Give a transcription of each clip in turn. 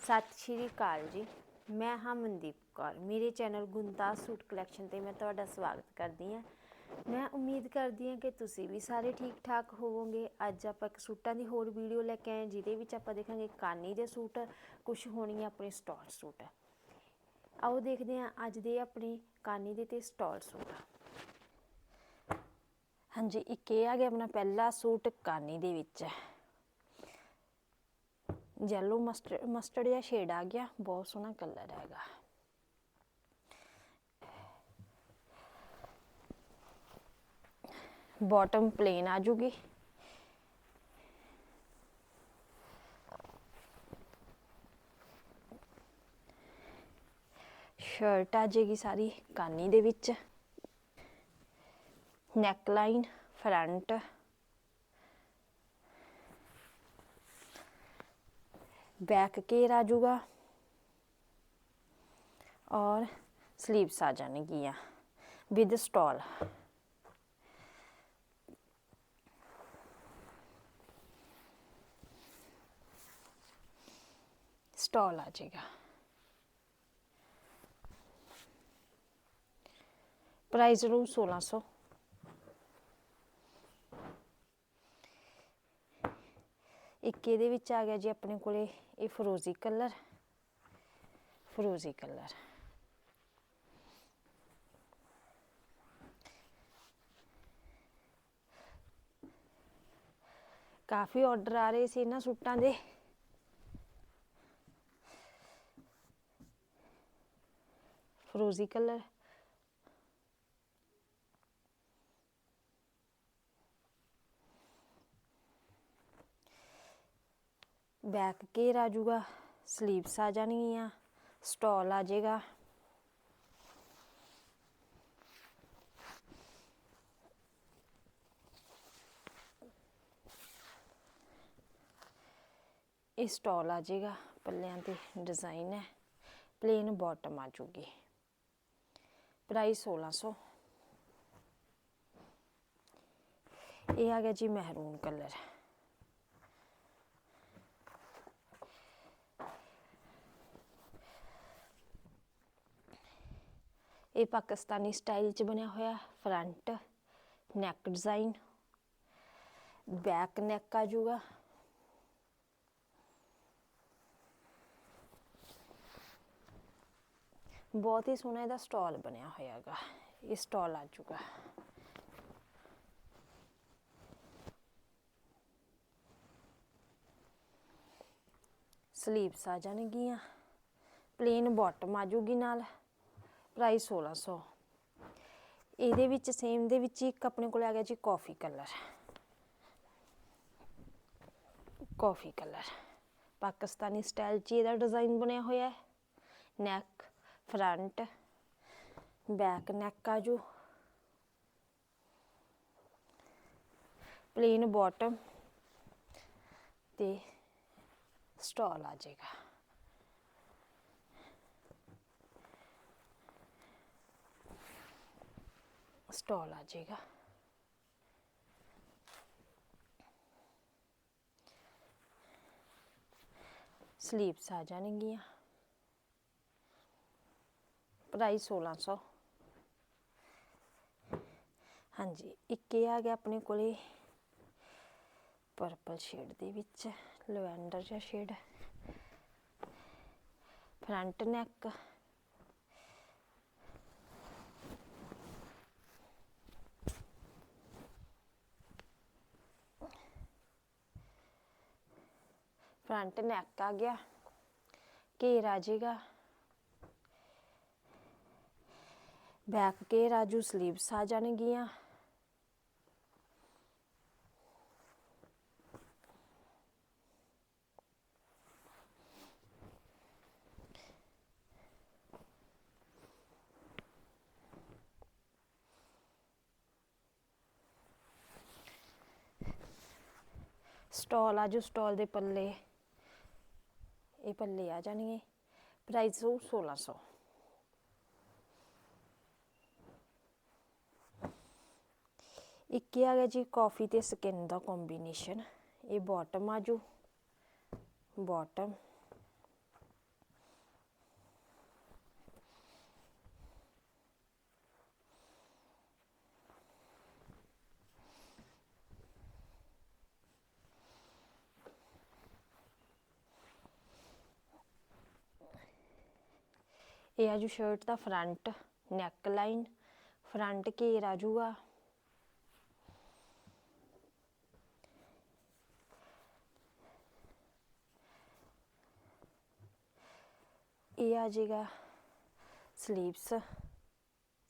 ਸਤਿ ਸ਼੍ਰੀ ਅਕਾਲ ਜੀ। ਮੈਂ ਹਾਂ ਮਨਦੀਪ ਕੌਰ। ਮੇਰੇ ਚੈਨਲ ਗੁੰਦਾ ਸੂਟ ਕਲੈਕਸ਼ਨ ਤੇ ਮੈਂ ਤੁਹਾਡਾ ਸਵਾਗਤ ਕਰਦੀ ਹਾਂ। ਮੈਂ ਉਮੀਦ ਕਰਦੀ ਹਾਂ ਕਿ ਤੁਸੀਂ ਵੀ ਸਾਰੇ ਠੀਕ ਠਾਕ ਹੋਵੋਗੇ। ਅੱਜ ਆਪਾਂ ਇੱਕ ਸੂਟਾਂ ਦੀ ਹੋਰ ਵੀਡੀਓ ਲੈ ਕੇ ਆਏ ਜਿਹਦੇ ਵਿੱਚ ਆਪਾਂ ਦੇਖਾਂਗੇ ਕਾਨੀ ਦੇ ਸੂਟ ਕੁਝ ਹੋਣਗੇ ਆਪਣੇ ਸਟਾਲ ਸੂਟ। ਆਓ ਦੇਖਦੇ ਹਾਂ ਅੱਜ ਦੇ ਆਪਣੇ ਕਾਨੀ ਦੇ ਤੇ ਸਟਾਲ ਸੂਟ। ਹਾਂਜੀ, ਇੱਕ ਇਹ ਆ ਗਿਆ ਆਪਣਾ ਪਹਿਲਾ ਸੂਟ ਕਾਨੀ ਦੇ ਵਿੱਚ। ਯੈਲੋ ਮਸਟਰਡ ਮਸਟਰਡ ਜਾਂ ਸ਼ੇਡ ਆ ਗਿਆ, ਬਹੁਤ ਸੋਹਣਾ ਕਲਰ ਹੈਗਾ। ਬਾਟਮ ਪਲੇਨ ਆ ਜੂਗੀ। ਸ਼ਰਟ ਆ ਜਾਏਗੀ ਸਾਰੀ ਕਾਨੀ ਦੇ ਵਿੱਚ। Neck line front back care आ और स्लीव्स आ जाएँगी विद स्टॉल। स्टॉल आ जाएगा। प्राइस रूम सोलह सौ। ਇੱਕ ਇਹਦੇ ਵਿੱਚ ਆ ਗਿਆ ਜੀ ਆਪਣੇ ਕੋਲੇ, ਇਹ ਫਰੋਜ਼ੀ ਕਲਰ ਫਰੋਜ਼ੀ ਕਲਰ। ਕਾਫੀ ਆਰਡਰ ਆ ਰਹੇ ਸੀ ਇਹਨਾਂ ਸੂਟਾਂ ਦੇ। ਫਰੋਜ਼ੀ ਕਲਰ। ਬੈਕ ਕੇਰ ਆ ਜਾਊਗਾ ਸਲੀਵਸ ਆ ਜਾਣਗੀਆਂ ਸਟਾਲ ਆ ਜਾਏਗਾ। ਇਹ ਸਟਾਲ ਆ ਜਾਏਗਾ, ਪੱਲਿਆਂ ਤੇ ਡਿਜ਼ਾਈਨ ਹੈ ਪਲੇਨ ਬਾਟਮ ਆ ਜੂਗੀ ਪ੍ਰਾਈਸ 1600 ਇਹ ਆ ਗਿਆ ਜੀ ਮਹਿਰੂਨ ਕਲਰ ਇਹ ਪਾਕਿਸਤਾਨੀ ਸਟਾਈਲ ਚ ਬਣਿਆ ਹੋਇਆ front neck design back neck ਆ ਜੂਗਾ। ਬਹੁਤ ਹੀ ਸੋਹਣਾ ਇਹਦਾ ਸਟਾਲ ਬਣਿਆ ਹੋਇਆ ਹੈਗਾ, ਇਹ ਸਟਾਲ ਆ ਜੂਗਾ। ਸਲੀਵਸ ਆ ਜਾਣਗੀਆਂ ਪਲੇਨ ਬਾਟਮ ਆ ਜੂਗੀ ਨਾਲ। ਪ੍ਰਾਈਸ 1600 ਇਹਦੇ ਵਿੱਚ ਸੇਮ ਦੇ ਵਿੱਚ ਇੱਕ ਆਪਣੇ ਕੋਲ ਆ ਗਿਆ ਜੀ coffee colour coffee colour Pakistani style 'ਚ ਇਹਦਾ ਡਿਜ਼ਾਈਨ ਬਣਿਆ ਹੋਇਆ ਹੈ। ਨੈਕ ਫਰੰਟ ਬੈਕ ਨੈਕ ਆ ਜੋ ਪਲੇਨ ਬਾਟਮ ਤੇ ਸਟਾਲ ਆ ਜਾਏਗਾ। ਸਟਾਲ ਆ ਜਾਏਗਾ। ਸਲੀਵਸ ਆ ਜਾਣਗੀਆਂ। ਪ੍ਰਾਈਸ 1600 ਹਾਂਜੀ, ਇੱਕ ਇਹ ਆ ਗਿਆ ਆਪਣੇ ਕੋਲੇ ਪਰਪਲ ਸ਼ੇਡ ਦੇ ਵਿੱਚ, ਲਵੈਂਡਰ ਜਿਹਾ shade front neck front NAAC आ गया घेर आ जाएगा बैक घेर आजू स्लीव्स आ जाएगियाँ ਸਟਾਲ ਆ ਜੋ ਸਟਾਲ ਦੇ ਪੱਲੇ ਇਹ ਪੱਲੇ ਆ ਜਾਣਗੇ। ਪ੍ਰਾਈਸ ਉਹ 1600 ਇੱਕ ਆ ਗਿਆ ਜੀ ਕਾਫੀ ਤੇ ਸਕਿਨ ਦਾ ਕੰਬੀਨੇਸ਼ਨ ਇਹ ਬਾਟਮ ਆ ਜੂ। ਬਾਟਮ ਇਹ ਆ ਜੂ ਸ਼ਰਟ ਦਾ ਫਰੰਟ ਨੈਕ ਲਾਈਨ ਫਰੰਟ ਘੇਰ ਆ ਜੂਗਾ। ਇਹ ਆ ਜਾਏਗਾ ਸਲੀਵਸ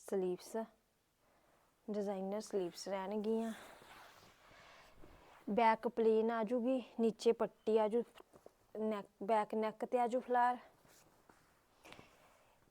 ਸਲੀਵਸ ਡਿਜ਼ਾਈਨਰ ਸਲੀਵਸ ਰਹਿਣਗੀਆਂ। ਬੈਕ ਪਲੇਨ ਆ ਜੂਗੀ, ਨੀਚੇ ਪੱਟੀ ਆ ਜੂ ਨੈਕ ਬੈਕ ਨੈਕ ਤੇ ਆ ਜੂ ਫਲਾਰ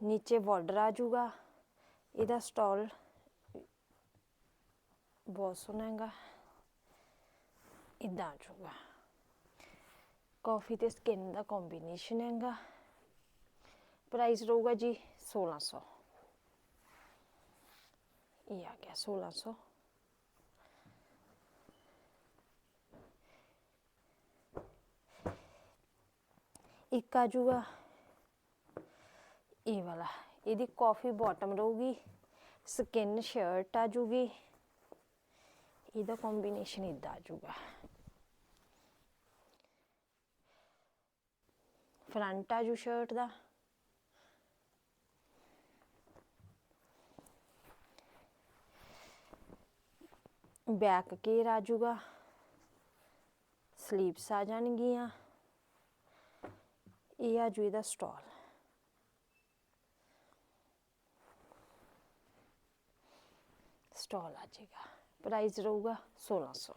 ਨੀਚੇ ਬਾਰਡਰ ਆ ਜੂਗਾ ਇਹਦਾ ਸਟਾਲ ਬਹੁਤ ਸੋਹਣਾ ਹੈਗਾ। ਇਦਾਂ ਆ ਜੂਗਾ ਕਾਫੀ ਤੇ ਸਕਿਨ ਦਾ ਕੰਬੀਨੇਸ਼ਨ ਹੈਗਾ। ਪ੍ਰਾਈਸ ਰਹੂਗਾ ਜੀ 1600 ਇਹ ਆ ਗਿਆ 1600 ਇੱਕ ਆ ਜੂਗਾ ਇਹ ਵਾਲਾ, ਇਹਦੀ ਕਾਫੀ ਬਾਟਮ ਰਹੂਗੀ ਸਕਿਨ ਸ਼ਰਟ ਆ ਜੂਗੀ, ਇਹਦਾ ਕੰਬੀਨੇਸ਼ਨ ਇਦਾਂ ਆ ਜੂਗਾ। ਫਰੰਟ ਆ ਜੂ ਸ਼ਰਟ ਦਾ। ਬੈਕ ਘੇਰ ਆ ਜੂਗਾ ਸਲੀਵਸ ਆ ਜਾਣਗੀਆਂ, ਇਹ ਆ ਜੂ ਇਹਦਾ ਸਟਾਲ ਸਟਾਲ ਆ ਜਾਏਗਾ। ਪ੍ਰਾਈਸ ਰਹੂਗਾ 1600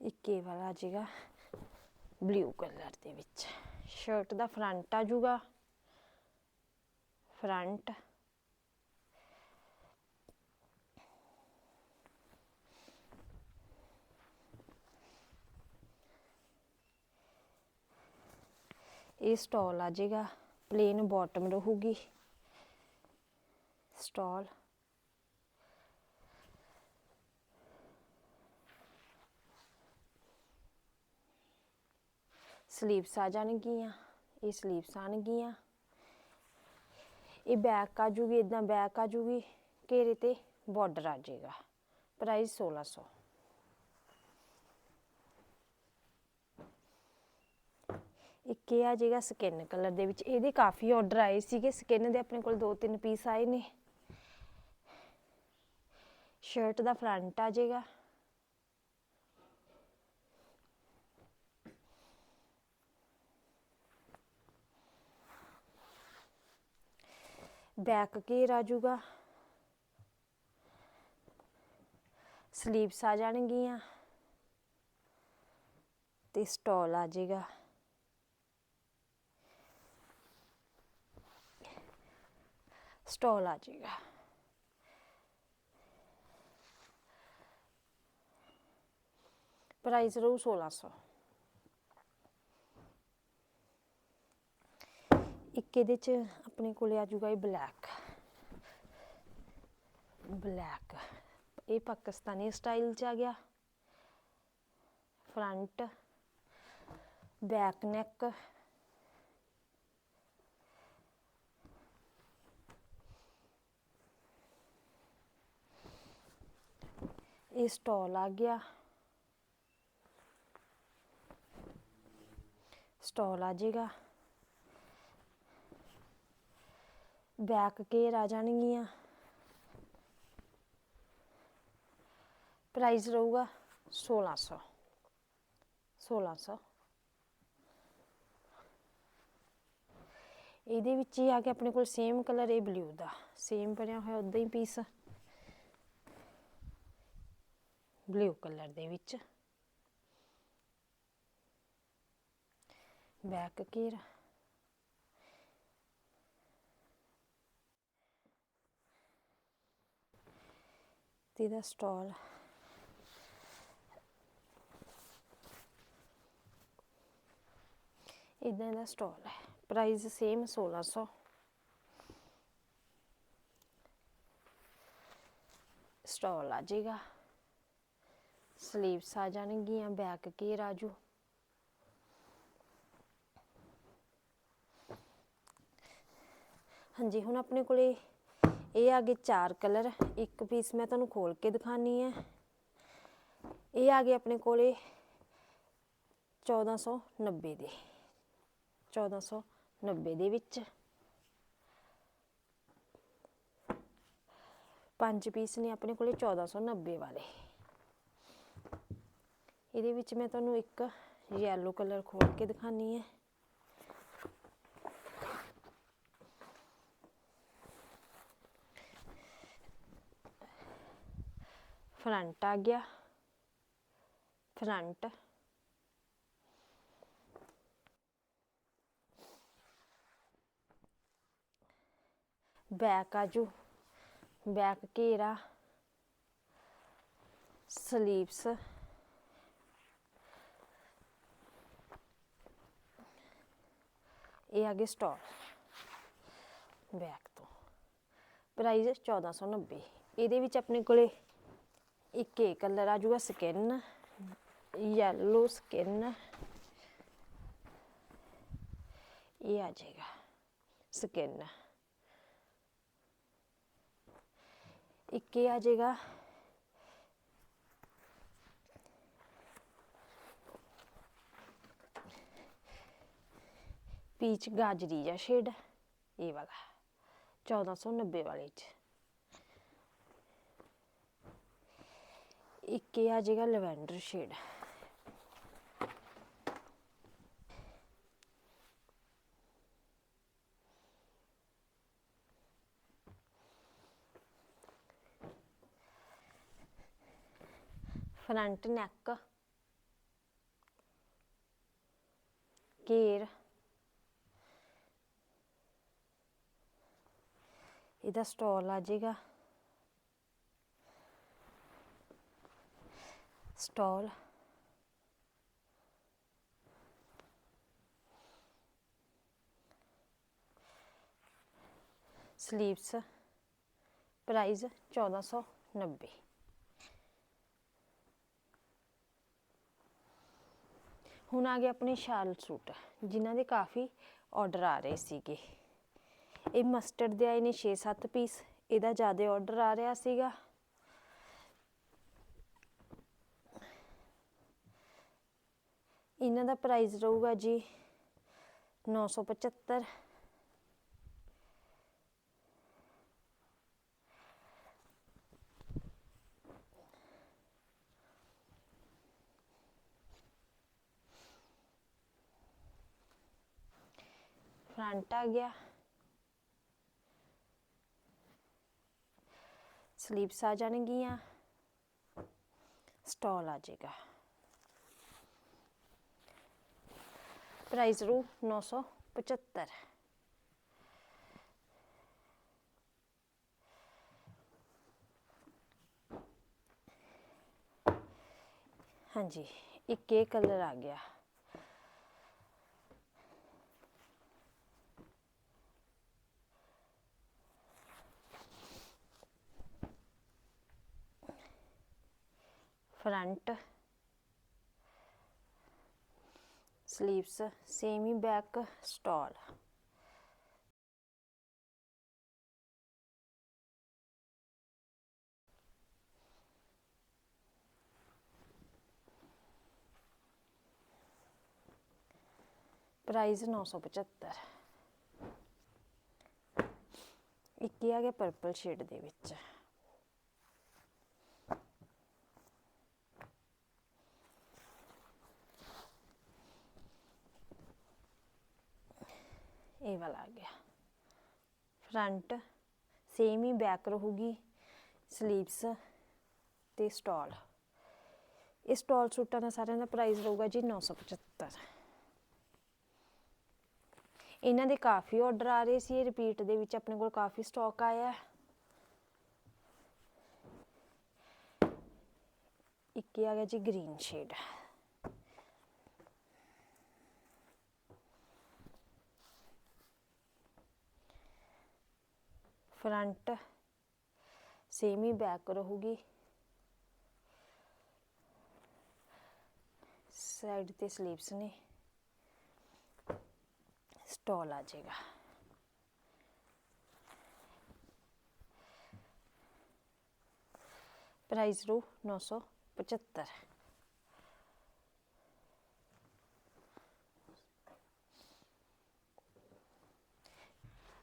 ਇੱਕ ਵਾਲਾ ਆ ਜਾਏਗਾ ਬਲੂ ਕਲਰ ਦੇ ਵਿੱਚ। ਸ਼ਰਟ ਦਾ ਫਰੰਟ ਆ ਜਾਊਗਾ। ਫਰੰਟ ਇਹ ਸਟਾਲ ਆ ਜਾਏਗਾ ਪਲੇਨ ਬਾਟਮ ਰਹੂਗੀ। ਸਟਾਲ। ਸਲੀਵਸ ਆ ਜਾਣਗੀਆਂ, ਇਹ ਸਲੀਵਸ ਆਣਗੀਆਂ। ਇਹ ਬੈਕ ਆ ਜੂਗੀ ਇਦਾਂ ਬੈਕ ਆ ਜੂਗੀ, ਘੇਰੇ ਤੇ ਬਾਰਡਰ ਆ ਜਾਏਗਾ ਪ੍ਰਾਈਸ 1600 ਇੱਕ ਇਹ ਆ ਜਾਏਗਾ ਸਕਿਨ ਕਲਰ ਦੇ ਵਿੱਚ, ਇਹਦੇ ਕਾਫੀ ਆਰਡਰ ਆਏ ਸੀਗੇ। ਸਕਿਨ ਦੇ ਆਪਣੇ ਕੋਲ ਦੋ ਤਿੰਨ ਪੀਸ ਆਏ ਨੇ। ਸ਼ਰਟ ਦਾ ਫਰੰਟ ਆ ਜਾਏਗਾ ਬੈਕ ਘੇਰ ਆ ਜੂਗਾ ਸਲੀਵਸ ਆ ਜਾਣਗੀਆਂ। ਤੇ ਸਟਾਲ ਆ ਜਾਏਗਾ ਸਟਾਲ ਆ ਜਾਏਗਾ। ਪ੍ਰਾਈਸ ਰਹੂ 1600 ਇੱਕ ਇਹਦੇ ਚ ਆਪਣੇ ਕੋਲੇ ਆ ਜੂਗਾ ਇਹ ਬਲੈਕ। ਬਲੈਕ। ਇਹ ਪਾਕਿਸਤਾਨੀ ਸਟਾਈਲ ਚ ਆ ਗਿਆ। Front, back neck. ਇਹ ਸਟਾਲ ਆ ਗਿਆ। ਸਟਾਲ ਆ ਜਾਏਗਾ ਬੈਕ ਘੇਰ ਆ ਜਾਣਗੀਆਂ। ਪ੍ਰਾਈਸ ਰਹੂਗਾ 1600 1600 ਇਹਦੇ ਵਿੱਚ ਹੀ ਆ ਕੇ ਆਪਣੇ ਕੋਲ ਸੇਮ ਕਲਰ ਇਹ ਬਲੂ ਦਾ। ਸੇਮ ਬਣਿਆ ਹੋਇਆ ਉਦਾਂ ਹੀ ਪੀਸ ਬਲੂ ਕਲਰ ਦੇ ਵਿੱਚ। ਬੈਕ ਘੇਰ ਤੇ ਇਹਦਾ ਸਟਾਲ। ਇਦਾਂ ਦਾ ਸਟਾਲ ਹੈ। ਪ੍ਰਾਈਸ ਸੇਮ 1600 ਸਟਾਲ ਆ ਜਾਏਗਾ ਸਲੀਵਸ ਆ ਜਾਣਗੀਆਂ ਬੈਕ ਘੇਰ ਆ ਜੂ ਹਾਂਜੀ, ਹੁਣ ਆਪਣੇ ਕੋਲੇ ਇਹ ਆ ਗਏ ਚਾਰ ਕਲਰ। ਇੱਕ ਪੀਸ ਮੈਂ ਤੁਹਾਨੂੰ ਖੋਲ ਕੇ ਦਿਖਾਣੀ ਹੈ ਇਹ ਆ ਗਏ ਆਪਣੇ ਕੋਲੇ 1490 ਦੇ। 1490 ਦੇ ਵਿੱਚ ਪੰਜ ਪੀਸ ਨੇ ਆਪਣੇ ਕੋਲੇ 1490 ਵਾਲੇ। ਇਹਦੇ ਵਿੱਚ ਮੈਂ ਤੁਹਾਨੂੰ ਇੱਕ ਯੈਲੋ ਕਲਰ ਖੋਲ ਕੇ ਦਿਖਾਨੀ ਹੈ ਫਰੰਟ ਆ ਗਿਆ। ਫਰੰਟ ਬੈਕ ਆਜੂ ਬੈਕ ਘੇਰਾ। ਸਲੀਵਸ ਇਹ ਆ ਗਏ ਸਟਾਲ ਬੈਕ ਤੋਂ ਪ੍ਰਾਈਸ 1490 ਇਹਦੇ ਵਿੱਚ ਆਪਣੇ ਕੋਲੇ ਇੱਕ ਇਹ ਕਲਰ ਆ ਜੂਗਾ ਸਕਿਨ ਯੈਲੋ ਸਕਿਨ ਇਹ ਆ ਜਾਏਗਾ ਸਕਿਨ। ਇੱਕ ਇਹ ਆ ਜਾਏਗਾ ਪੀਚ ਗਾਜਰੀ ਜਾਂ ਸ਼ੇਡ, ਇਹ ਵਾਲਾ 1490 ਵਾਲੇ ਚ। ਇੱਕ ਇਹ ਆ ਜਾਏਗਾ ਲਵੈਂਡਰ ਸ਼ੇਡ। ਫਰੰਟ ਨੈਕ ਕੇਰ ਇਹਦਾ ਸਟਾਲ ਆ ਜਾਏਗਾ। ਸਟਾਲ। ਸਲੀਵਸ। ਪ੍ਰਾਈਸ 1490 ਹੁਣ ਆ ਗਏ ਆਪਣੇ ਸ਼ਾਲ ਸੂਟ, ਜਿਨ੍ਹਾਂ ਦੇ ਕਾਫੀ ਆਰਡਰ ਆ ਰਹੇ ਸੀਗੇ। ਇਹ ਮਸਟਰਡ ਦੇ ਆਏ ਨੇ 6-7 ਪੀਸ ਇਹਦਾ ਜ਼ਿਆਦਾ ਆਰਡਰ ਆ ਰਿਹਾ ਸੀਗਾ। ਇਹਨਾਂ ਦਾ ਪ੍ਰਾਈਸ ਰਹੂਗਾ ਜੀ 975 ਫਰੰਟ ਆ ਗਿਆ। ਸਲੀਵਸ ਆ ਜਾਣਗੀਆਂ ਸਟਾਲ ਆ ਜਾਏਗਾ ਪ੍ਰਾਈਸ ਰੂ 975 ਹਾਂਜੀ ਇੱਕ ਇਹ ਕਲਰ ਆ ਗਿਆ front. sleeves semi back stole. Price 975 ਇੱਕ ਹੀ ਆ ਗਿਆ ਪਰਪਲ ਸ਼ੇਡ ਦੇ ਵਿੱਚ। ਇਹ ਵਾਲਾ ਆ ਗਿਆ। ਫਰੰਟ ਸੇਮ ਹੀ ਬੈਕ ਰਹੂਗੀ ਸਲੀਵਸ ਤੇ ਸਟਾਲ ਇਸ ਸਟਾਲ ਸੂਟਾਂ ਦਾ ਸਾਰਿਆਂ ਦਾ ਪ੍ਰਾਈਸ ਰਹੂਗਾ ਜੀ 975 ਇਹਨਾਂ ਦੇ ਕਾਫੀ ਆਰਡਰ ਆ ਰਹੇ ਸੀ ਰਿਪੀਟ ਦੇ ਵਿੱਚ ਆਪਣੇ ਕੋਲ ਕਾਫੀ ਸਟਾਕ ਆਇਆ। ਹੈ ਇੱਕ ਆ ਗਿਆ ਜੀ ਗ੍ਰੀਨ ਸ਼ੇਡ ਫਰੰਟ ਸੇਮ ਹੀ ਬੈਕ ਰਹੂਗੀ ਸਾਈਡ ਤੇ ਸਲੀਵਸ ਨੇ ਸਟਾਲ ਆ ਜਾਏਗਾ ਪ੍ਰਾਈਸ ਰੂ 975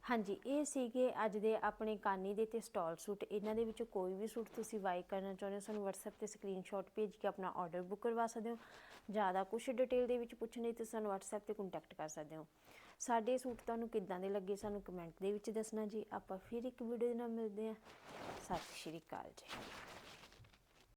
ਹਾਂਜੀ, ਇਹ ਸੀਗੇ ਅੱਜ ਦੇ ਆਪਣੇ ਕਾਨੀ ਦੇ ਤੇ ਸਟਾਲ ਸੂਟ। ਇਹਨਾਂ ਦੇ ਵਿੱਚੋਂ ਕੋਈ ਵੀ ਸੂਟ ਤੁਸੀਂ ਬਾਈ ਕਰਨਾ ਚਾਹੁੰਦੇ ਹੋ, ਸਾਨੂੰ WhatsApp ਤੇ ਸਕਰੀਨਸ਼ਾਟ ਭੇਜ ਕੇ ਆਪਣਾ ਆਰਡਰ ਬੁੱਕ ਕਰਵਾ ਸਕਦੇ ਹੋ। ਜ਼ਿਆਦਾ ਕੁਝ ਡਿਟੇਲ ਦੇ ਵਿੱਚ ਪੁੱਛਣੀ ਤੇ ਸਾਨੂੰ WhatsApp ਤੇ ਕੰਟੈਕਟ ਕਰ ਸਕਦੇ ਹੋ। ਸਾਡੇ ਸੂਟ ਤੁਹਾਨੂੰ ਕਿੱਦਾਂ ਦੇ ਲੱਗੇ ਸਾਨੂੰ ਕਮੈਂਟ ਦੇ ਵਿੱਚ ਦੱਸਣਾ ਜੀ। ਆਪਾਂ ਫਿਰ ਇੱਕ ਵੀਡੀਓ ਦੇ ਨਾਲ ਮਿਲਦੇ ਹਾਂ। ਸਤਿ ਸ਼੍ਰੀ ਅਕਾਲ ਜੀ।